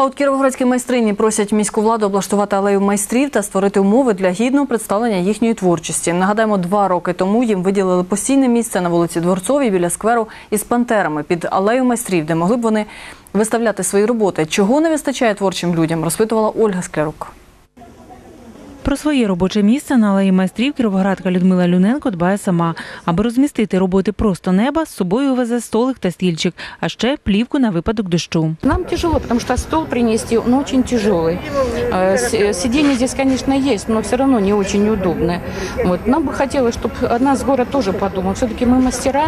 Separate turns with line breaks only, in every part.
А от кіровоградські майстрині просять міську владу облаштувати алею майстрів та створити умови для гідного представлення їхньої творчості. Нагадаємо, два роки тому їм виділили постійне місце на вулиці Дворцовій біля скверу із пантерами під алею майстрів, де могли б вони виставляти свої роботи. Чого не вистачає творчим людям, розпитувала Ольга Склярук.
Про своє робоче місце на алеї майстрів кіровоградка Людмила Люненко дбає сама. Аби розмістити роботи просто неба, з собою везе столик та стільчик, а ще плівку на випадок дощу.
Нам тяжело, потому что стол принести, он очень тяжелый. Э, с- Сиденье здесь, конечно, есть, но все равно не очень удобное. Вот. Нам бы хотелось, чтобы о нас город тоже подумал. Все-таки мы мастера,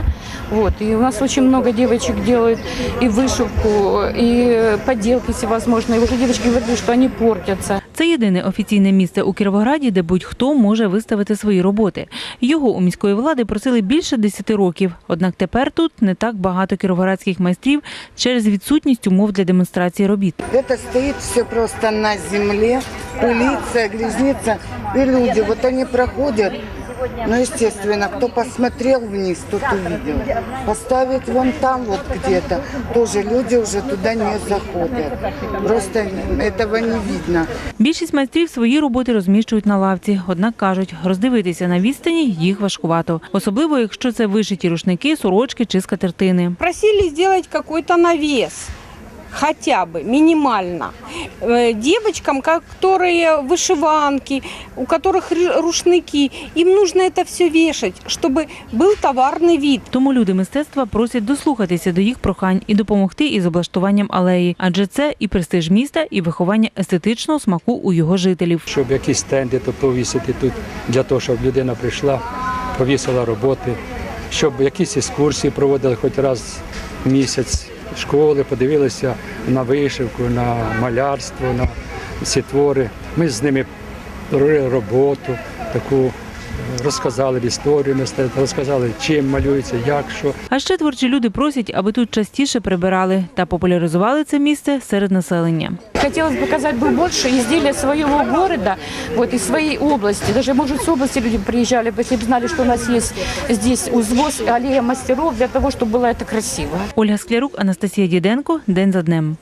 вот, и у нас очень много девочек делают и вышивку, и поделки всевозможные. И уже девочки говорили, что они портятся.
Це єдине офіційне місце у Кіровограді, де будь-хто може виставити свої роботи. Його у міської влади просили більше 10 років. Однак тепер тут не так багато кіровоградських майстрів через відсутність умов для демонстрації робіт.
Це стоїть все просто на землі, поліція, грізниця і люди, От вони проходят, ну, естественно, кто посмотрел вниз, тот увидел. Поставить вон там вот где-то, тоже люди уже туда не заходят. Просто этого не видно.
Більшість майстрів свої роботи розміщують на лавці. Однак кажуть, роздивитися на відстані їх важкувато, особливо якщо це вишиті рушники, сорочки чи скатертини.
Просили сделать какой-то навес, хотя бы минимально. Э, Девочкам, которые вышиванки, у которых ры- рушники, им нужно это все вешать, чтобы был товарный вид.
Тому люди мистецтва просять дослухатися до їх прохань і допомогти із облаштуванням алеї, адже це і престиж міста, і виховання естетичного смаку у його жителів.
щоб якісь стенди то повісити тут для того, щоб людина прийшла, повісила роботи, щоб якісь екскурсії проводили хоч раз в місяць школи, подивилися на вишивку, на малярство, на ці твори. Ми з ними робили роботу таку Розказали історію мистецтва, розказали, чим малюється, як що.
А ще творчі люди просять, аби тут частіше прибирали та популяризували це місце серед населення.
Хотелось бы показать бы больше изделия своего города, вот, и своей области. Даже, может, с области люди приезжали бы, если бы знали, что у нас есть здесь узвоз, аллея мастеров, для того, чтобы было это красиво.
Ольга Склярук, Анастасія Діденко. День за днем.